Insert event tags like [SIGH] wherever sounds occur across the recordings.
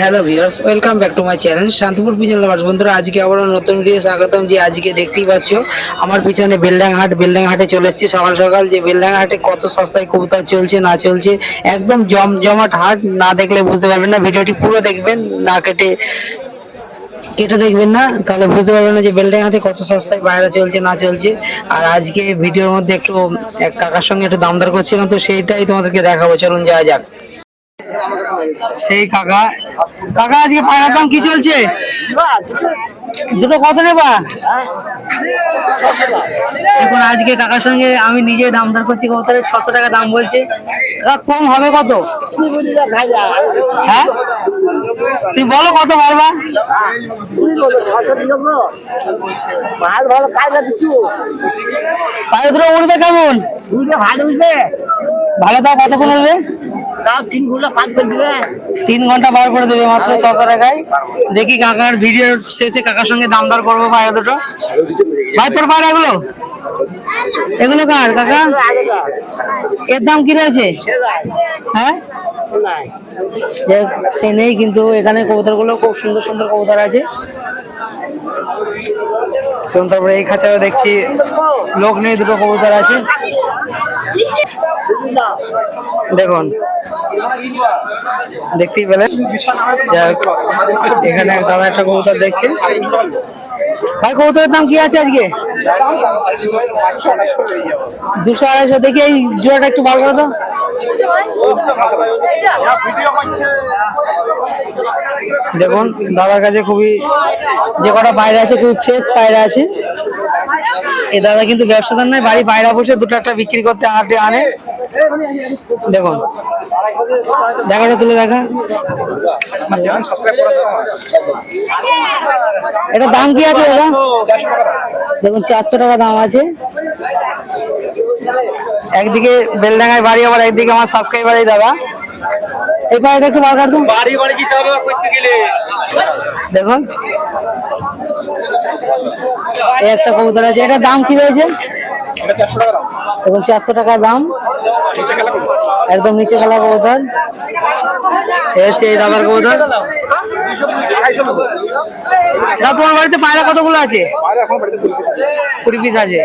Hello viewers welcome back to my channel Shantipur pigeon lovers বন্ধুরা, আজকে আবার নতুন ভিডিও স্বাগতম যে আজকে দেখতেই পাচ্ছ, আমার পিছনে বেলডাং হাট বেলডাং হাটে চলে এসেছি। সকাল সকাল যে বেলডাং হাটে কত সস্তায় কবুতর চলছে, না চলছে, একদম জমজমাট হাট, না দেখলে বুঝতে পারবেন না। ভিডিওটি পুরো দেখবেন, না কেটে কেটে দেখবেন না। তাহলে বুঝতে পারবেন না যে বেলডাং হাটে কত সস্তায় বাইরে চলছে, না চলছে। আর আজকে ভিডিওর মধ্যে একটু এক কাকার সঙ্গে একটু দামদার করছিলাম, তো সেইটাই তোমাদেরকে দেখাবো। চলুন যাওয়া যাক। সেই কাকা। কাকা আজকে পায়রার দাম কি চলছে? দুটো কত নেবা? এখন আজকে কাকার সঙ্গে আমি নিজে দাম দর করছি কবুতরের ছশো টাকা দাম বলছে। কাকা কম হবে কত? হ্যাঁ? তুমি বলো কত পারবা? পায়রা দুটো উঠবে কেমন? ভালো উঠবে ভালো দাও কতক্ষণ উঠবে তাও তিন ঘণ্টা পাঁচ করে দিবে। তিন ঘণ্টা বার করে দেবে মাত্র ছশো টাকায়। দেখি কাকার ভিডিও শেষে কাকার সঙ্গে দাম দর করব পায়রা দুটো ভাই তোর পায়রা এগুলো? এগুলো কার কাকা? এর দাম কি রয়েছে? হ্যাঁ? দেখ, সে নেই কিন্তু এখানে কবুতরগুলো খুব সুন্দর সুন্দর কবুতর আছে। চলুন, তারপরে এই খাঁচাও দেখছি লোক নেই, দুটো কবুতর আছে। দেখুন, দেখতেই পেলেন। এখানে দাদা একটা কবুতর দেখছি ভাই, কবুতরের দাম কি আছে আজকে? দুশো আড়াইশো, দেখি এই জোড়াটা একটু ভালো করে দাও। দেখুন, দাদার কাছে খুবই যে কটা পায়রা আছে, খুবই ফ্রেশ পায়রা আছে। এই দাদা কিন্তু ব্যবসাদার নয়, বাড়ি পায়রা বসে দুটো একটা বিক্রি করতে হাটে আনে। দেখুন, দেখাটা তুলে দেখা। এটা দাম কি আছে দাদা? দেখুন, চারশো টাকা দাম আছে। একদিকে বেলডাঙ্গায় বাড়ি আবার একদিকে আমার সাবস্ক্রাইবার এই দাদা। এই পায়রাটা একটু বার কাটুন বাড়ি বাড়ি যেতে হবে করতে গেলে? দেখুন। এই একটা কবুতর আছে। এটার দাম কি রয়েছে? দেখুন চারশো টাকা দাম। একদম নিচে খেলা কবুতর। এই হচ্ছে এই দাদার কবুতর। তোমার বাড়িতে পায়রা কতগুলো আছে? কুড়ি পিস আছে।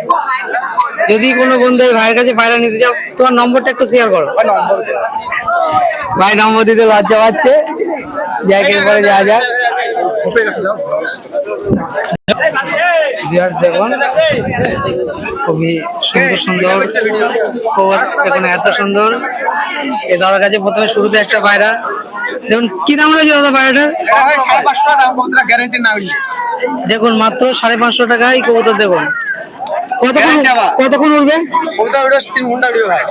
যদি কোনো বন্ধু ভাইয়ের কাছে পায়রা নিতে চাও তোমার নম্বরটা একটু শেয়ার করো। ভাই নম্বর দিতে লজ্জা পাচ্ছে। যাক এরপরে যাওয়া যাক। ভিউয়ার্স দেখুন খুবই সুন্দর সুন্দর দেখুন এত সুন্দর। এ দাদার কাছে প্রথমে শুরুতে একটা পায়রা। দেখুন কি দাম রয়েছে দাদা পায়রাটার? গ্যারেন্টি না দেখুন মাত্র সাড়ে পাঁচশো টাকায় কবুতর দেখুন। কতক্ষণ কতক্ষণ উঠবে তিন ঘণ্টা উঠবে ভাই।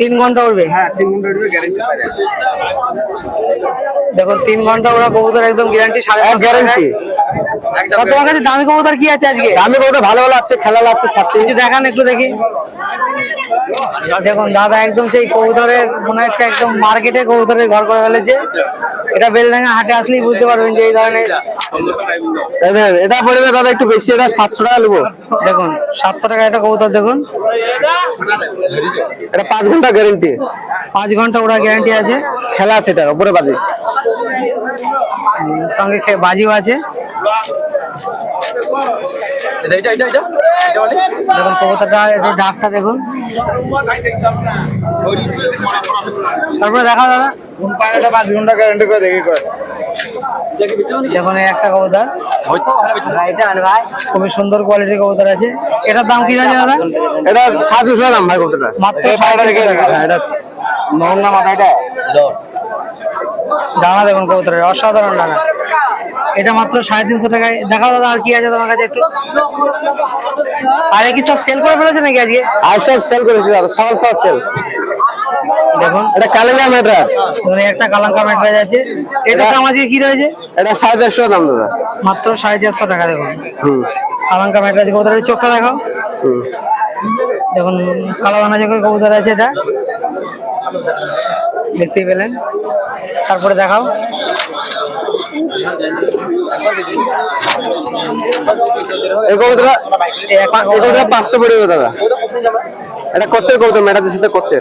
তিন ঘণ্টা উঠবে হ্যাঁ তিন ঘণ্টা উঠবে গ্যারেন্টি দেখুন তিন ঘণ্টা ওরা কবুতর একদম গ্যারান্টি সাড়ে পাঁচশো তোমার কাছে দামি কবুতর কি আছে আজকে? দামি কবুতর ভালো ভালো আছে খেলা আছে ছাড়তে। কিছু দেখান একটু দেখি। দেখুন দাদা একদম সেই কবুতরের মনে হচ্ছে একদম মার্কেটে কবুতরের ঘর করে ফেলেছে। এটা বেলডাঙ্গা হাটে আসলেই বুঝতে পারবেন যে এই ধরনের এটা পড়বে দাদা একটু বেশি এটা সাতশো টাকা নেব। দেখুন সাতশো টাকা একটা কবুতর দেখুন। এটা পাঁচ ঘণ্টা গ্যারেন্টি পাঁচ ঘণ্টা ওরা গ্যারান্টি আছে। খেলা আছে এটা উপরে বাজে। সঙ্গে বাজিও আছে। এটা এটা এটা? দেখুন কবুতরটা একটু ডাকটা দেখুন। তারপরে দেখা দাদা। পাঁচ ঘণ্টা গ্যারেন্টি করে দেখি করে দেখুন এই একটা কবুতর খুবই সুন্দর কোয়ালিটির কবুতর আছে। এটার দাম কি আছে দাদা? এটা সাতশো দাম ভাই কতটা মাত্র এটা নরম মাথা এটা? ডানা দেখুন কবুতরের অসাধারণ ডানা এটা মাত্র সাড়ে তিনশো টাকায়। দেখাও দাদা আর কি আছে তোমার কাছে একটু? আর কি সব সেল করে ফেলেছে নাকি আজকে? আর সব সেল করেছি দাদা সকাল সকাল সেল দেখুন। এটা কালেঙ্গা ম্যাট্রাস। ধরুন একটা কালাঙ্কা ম্যাট্রেস আছে। এটা দাম আজকে কি রয়েছে? এটা সাড়ে চারশো দাম দাদা। মাত্র সাড়ে চারশো টাকা দেখুন। হুম। কালাঙ্কা ম্যাট্রেস কবুতরের চোখটা দেখাও হুম। দেখুন কালো দানা চোখের কবুতর আছে এটা। দেখতেই পেলেন। তারপরে দেখাও। এই কবুতরটা পাঁচশো পড়বে দাদা। এটা কচ্ছের কবুতর ম্যাটাজের সাথে কচ্ছের।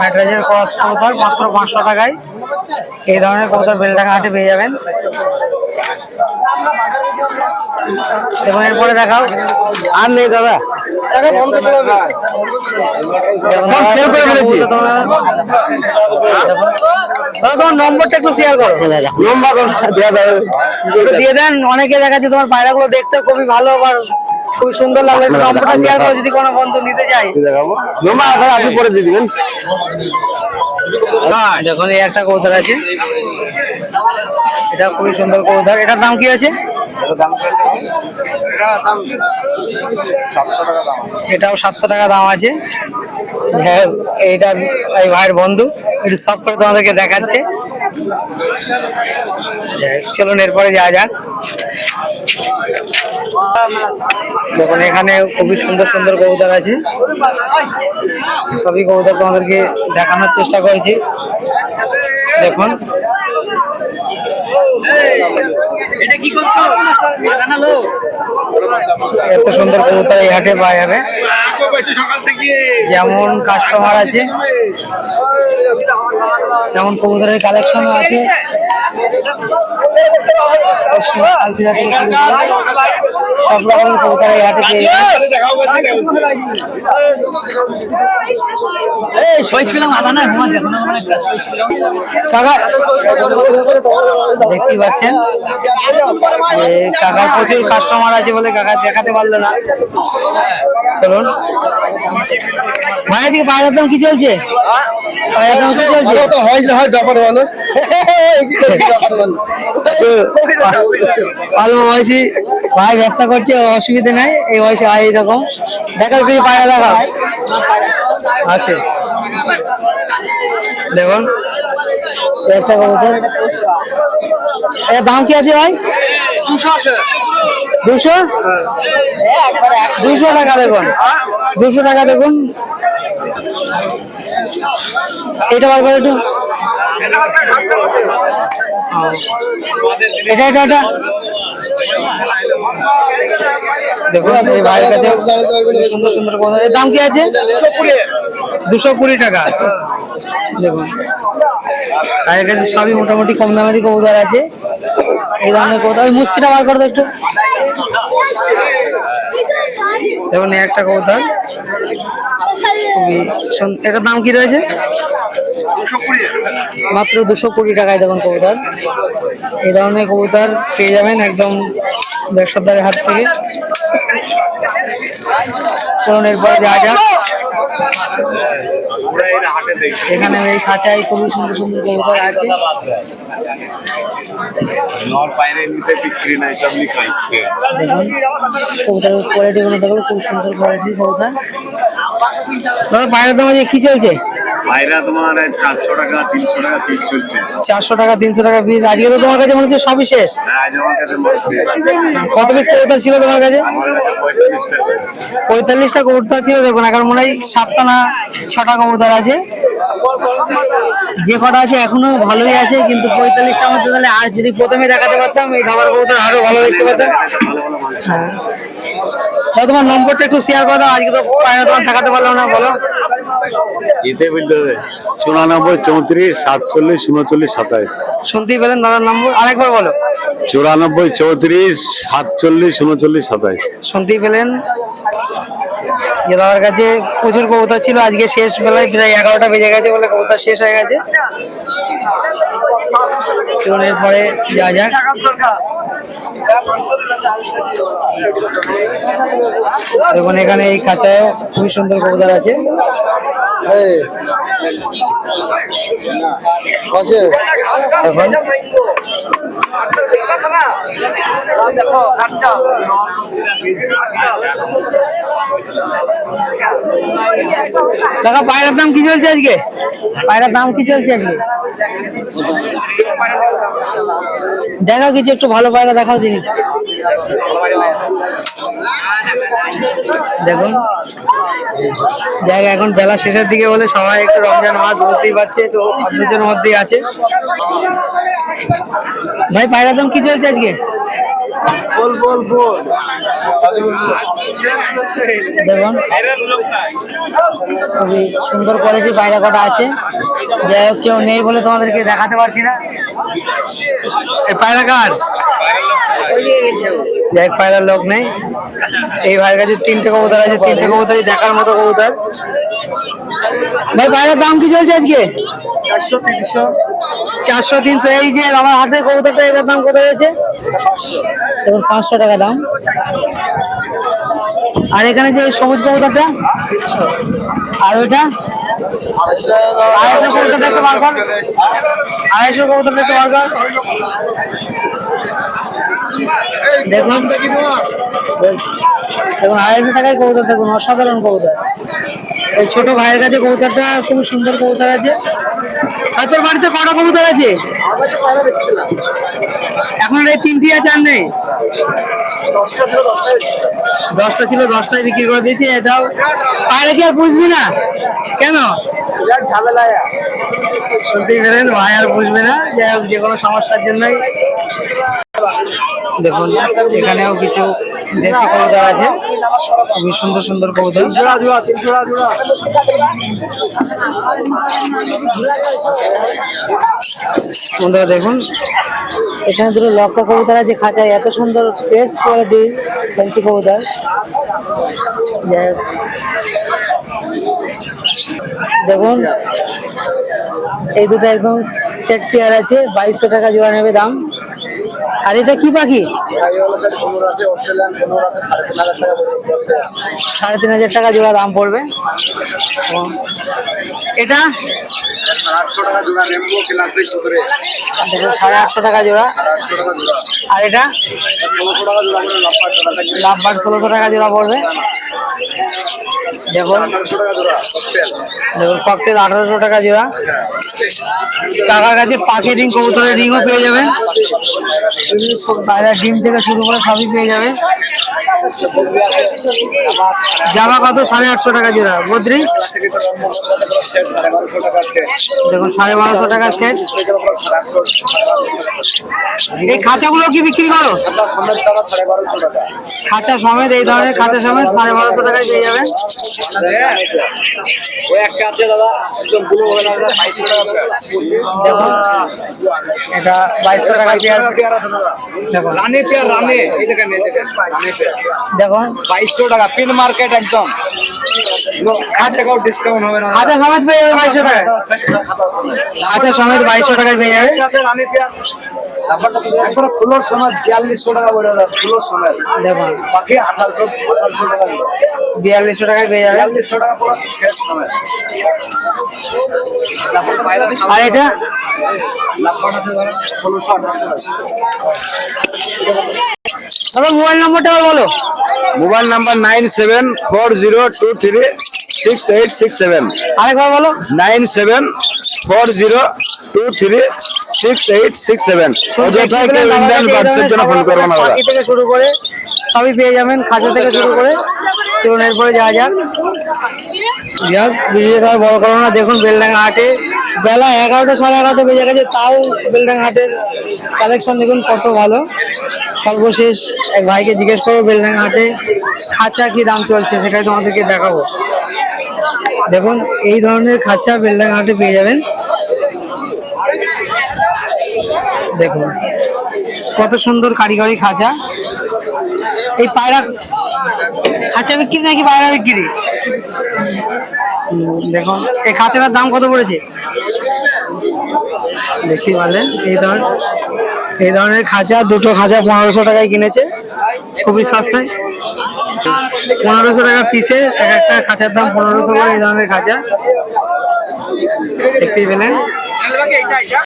ম্যাটাজের কস্ট কবুতর, মাত্র পাঁচশো টাকায়। এই ধরনের কবুতর বেলডাঙ্গা হাটে পেয়ে যাবেন। এবং এরপরে দেখাও। আর নেই দাদা। সব শেয়ার করে ফেলেছি। তোমার নম্বরটা একটু শেয়ার করো। লম্বা দিয়ে দেন অনেকে দেখাচ্ছে তোমার পায়রাগুলো দেখতে খুবই ভালো আবার খুবই সুন্দর লাগল। একটু নম্বরটা শেয়ার করো যদি কোনো বন্ধু নিতে চায়। দেখাবো লম্বা আপনি পরে দিয়ে দিবেন। দেখুন এই একটা কবুতর আছে। এটা খুবই সুন্দর কবুতর। এটার দাম কি আছে? এটাও সাতশো টাকা দাম আছে। হ্যাঁ, এইটা এই ভাইয়ের বন্ধু একটু সব করে তোমাদেরকে দেখাচ্ছে। চলুন এরপরে যাওয়া যাক। দেখুন এখানে খুবই সুন্দর সুন্দর কবুতর আছে। সবই কবুতর তোমাদেরকে দেখানোর চেষ্টা করেছি। দেখুন এত সুন্দর কবুতর এই হাটে পাওয়া যাবে। যেমন কাস্টমার আছে যেমন কবুতরের কালেকশনও আছে। আলসিরা থেকে সব রকমের কবুতর এই হাটে পেয়ে যাবেন। কাকা দেখতেই পাচ্ছেন কাকার প্রচুর কাস্টমার আছে বলে কাকা দেখাতে পারল না। চলুন। মায়ের দিকে পায়ের দাম কি চলছে? পায়ের দাম কি চলছে? হয় হয় ব্যাপার মানুষ [LAUGHS] অল্প বয়সী ভাই ব্যস্ত করছে অসুবিধা নাই এই বয়সে হয় এইরকম দেখার কিছু পায়রা দেখা আছে। দেখুন। একটা কবুতর এর দাম কি আছে ভাই? দুশো দুশো? টাকা দেখুন। দুশো টাকা দেখুন। এটা বার করে একটু। এটা এটা এটা। দেখুন কাছে সুন্দর সুন্দর কথা এর দাম কি আছে? দুশো কুড়ি টাকা। দেখুন। ভাইয়ের কাছে সবই মোটামুটি কম দামেরই কবুতর আছে। এই ধরনের কবুতর। ওই মুচকিটা বার করে দাও একটু। এই একটা কবুতর। খুবই এটার দাম কি রয়েছে? মাত্র দুশো কুড়ি টাকায় দেখুন কবুতর। এই ধরনের কবুতর পেয়ে যাবেন একদম ব্যবসাদারের হাত থেকে। এরপরে যাওয়া যাক। এখানে এই খাঁচায় খুবই সুন্দর সুন্দর কবুতর আছে। দেখুন কবুতরের কোয়ালিটি গুলো দেখুন খুব সুন্দর কোয়ালিটির কবুতর দাদা পায়ের দাম কি চলছে? বাইরা তোমার চারশো টাকা তিনশো টাকা পিস চলছে। চারশো টাকা তিনশো টাকা পিস আজকে তো তোমার কাছে মনে হচ্ছে সবই শেষ? হ্যাঁ আমার কত পিস কবুতর ছিল তোমার কাছে? পঁয়তাল্লিশটা। কবুতর ছিল দেখুন এখন মনে হয় সাতটা না ছটা কবুতর আছে। যে কটা আছে এখনও ভালোই আছে কিন্তু পঁয়তাল্লিশটা মধ্যে তাহলে আজ যদি প্রথমে দেখাতে পারতাম এই খাবার কবুতর আরও ভালো দেখতে মানুষ হ্যাঁ। তোমার নম্বরটা একটু শেয়ার করো আজকে তো পায়না তোমার দেখাতে পারলাম না বলো। ইতে বলতে হবে চুরানব্বই চৌত্রিশ সাতচল্লিশ উনচল্লিশ সাতাইশ। শুনতেই পেলেন দাদার নম্বর। আরেকবার বলো। চুরানব্বই চৌত্রিশ সাতচল্লিশ উনচল্লিশ সাতাইশ। শুনতেই পেলেন। যে দাদার কাছে প্রচুর কবুতর ছিল। আজকে শেষ বেলায় প্রায় এগারোটা বেজে গেছে বলে কবুতর শেষ হয়ে গেছে। এরপরে যা যাক। দেখুন, এখানে এই খাঁচায় খুবই সুন্দর কবুতর আছে। কাকা পায়রার দাম কি চলছে আজকে? পায়রার দাম কি চলছে আজকে? দেখাও কিছু একটু ভালো পায়রা দেখাও দিনি দেখুন। দেখ, এখন বেলা শেষের দিকে বলে সবাই একটু রমজান মাছ বুঝতেই পারছে তো অর্ধেকের মধ্যেই আছে। ভাই, পায়রা দাম কি চলছে আজকে? বল বল বল। দেখুন খুবই সুন্দর কোয়ালিটি পায়রা কটা আছে। যাই হোক কেউ নেই বলে তোমাদেরকে দেখাতে পারছি না। এই পায়রা কার? যাই হোক, পায়রার লোক নেই। এই ভাইয়ের কাছে তিনটে কবুতর আছে তিনটে কবুতরই দেখার মতো কবুতর। ভাই বাইরের দাম কি চলছে আজকে? চারশো তিনশো। চারশো তিনশো। এই যে আমার হাটের কবুতরটা এটার দাম কত রয়েছে? দেখুন পাঁচশো টাকা দাম। আর এখানে যে সবুজ কবুতরটা? আর ওইটা? আড়াইশো কবুতরটা একটু বার কর। আড়াইশো কবুতরটা একটু বার কর। দেখুন। দেখুন আড়াইশো টাকায় কবুতর দেখুন অসাধারণ কবুতর। এই ছোট ভাইয়ের কাছে কবুতরটা খুব সুন্দর কবুতর আছে। আর তোর বাড়িতে কটা কবুতর আছে? এখন এই তিনটি আছে আর নেই? দশটা ছিল, দশটায় বিক্রি করে দিয়েছি এটাও পায়রা কি আর বুঝবি না? কেন? শুনতেই পেলেন ভাই আর বুঝবে না হোক, যে কোনো সমস্যার জন্যই। দেখুন, এখানেও কিছু দেশি কবুতর আছে। খুবই সুন্দর সুন্দর কবুতর। বন্ধুরা, দেখুন। এখানে দুটো লক্কা কবুতর আছে খাঁচায় এত সুন্দর ফ্রেশ কোয়ালিটির ফ্যান্সি কবুতর। দেখুন, এই দুটো একদম সেট পেয়ার আছে, বাইশশো টাকা জোড়া নেবে দাম। আর এটা কি পাখি? সাড়ে তিন হাজার টাকা জোড়া দাম পড়বে। এটা? সাড়ে আটশো টাকা জোড়া। আর এটা? ষোলোশো টাকা জোড়া পড়বে। দেখুন। দেখুন ককটেল আঠারোশো টাকা জোড়া। টাকার কাছে পাখি রিং কবুতরের রিংও পেয়ে যাবেন বাইরের ডিম থেকে শুরু করে সবই পেয়ে যাবে। জামা কত? সাড়ে আটশো টাকা জোড়া। বদ্রি? দেখুন সাড়ে বারোশো টাকা সেট এই খাঁচাগুলো কি বিক্রি করো? খাঁচা সমেত এই ধরনের খাঁচা সমেত সাড়ে বারোশো টাকায় পেয়ে যাবেন দেখুন। এটা বাইশশো টাকা পেয়ার দেখুন। রানে পেয়ার রানে। এই দেখেন এই দেখেন। রানে পেয়ার। দেখুন। বাইশশো টাকা পিন মার্কেট একদম। এক ডিসকাউন্ট হবে না। খাঁচা সমেত পেয়ে যাবে বাইশশো টাকায়। খাঁচা সমেত বাইশশো টাকায় পেয়ে যাবে। এখন ফুলোর সময় বিয়াল্লিশশো টাকা বলে দাও ফুলোর সময়। দেখুন বাকি আঠারোশো আঠারোশো টাকা। বিয়াল্লিশশো টাকায় পেয়ে যাবে। বিয়াল্লিশশো টাকা পুরো শেষ সময়। আর এটা? মোবাইল নম্বরটা বলো। Mobile number nine seven four zero two three six eight six seven. আরেকবার বলো। Nine seven four zero two three six eight six seven. অযথা কেউ ইন্ডিয়ান বাচ্চার জন্য ফোন করব না থেকে শুরু করে সবই পেয়ে যাবেন খাঁচা থেকে শুরু করে। চলুন এরপরে যাওয়া যাক। ইয়াস ভিডিওটা আর বড় করো না দেখুন বেলডাঙ্গা হাটে। বেলা এগারোটা সাড়ে এগারোটা বেজে গেছে তাও বেলডাঙ্গা হাটের কালেকশন দেখুন কত ভালো। সর্বশেষ এক ভাইকে জিজ্ঞেস করব বেলডাঙ্গা হাটে খাঁচা কি দাম চলছে সেটাই তোমাদেরকে দেখাবো। দেখুন, এই ধরনের খাঁচা বেলডাঙ্গা হাটে পেয়ে যাবেন। দেখুন, কত সুন্দর কারিগরি খাঁচা। এই পায়রা খাঁচা বিক্রি নাকি পায়রা বিক্রি? দেখুন, এই খাঁচাটার দাম কত পড়েছে? দেখতে পারলেন, এই ধরনের এই ধরনের খাঁচা দুটো খাঁচা পনেরোশো টাকায় কিনেছে। খুবই সস্তায়। পনেরোশো টাকা পিসে এক একটা খাঁচার দাম পনেরোশো করে এই ধরনের খাঁচা দেখতেই পেলেন।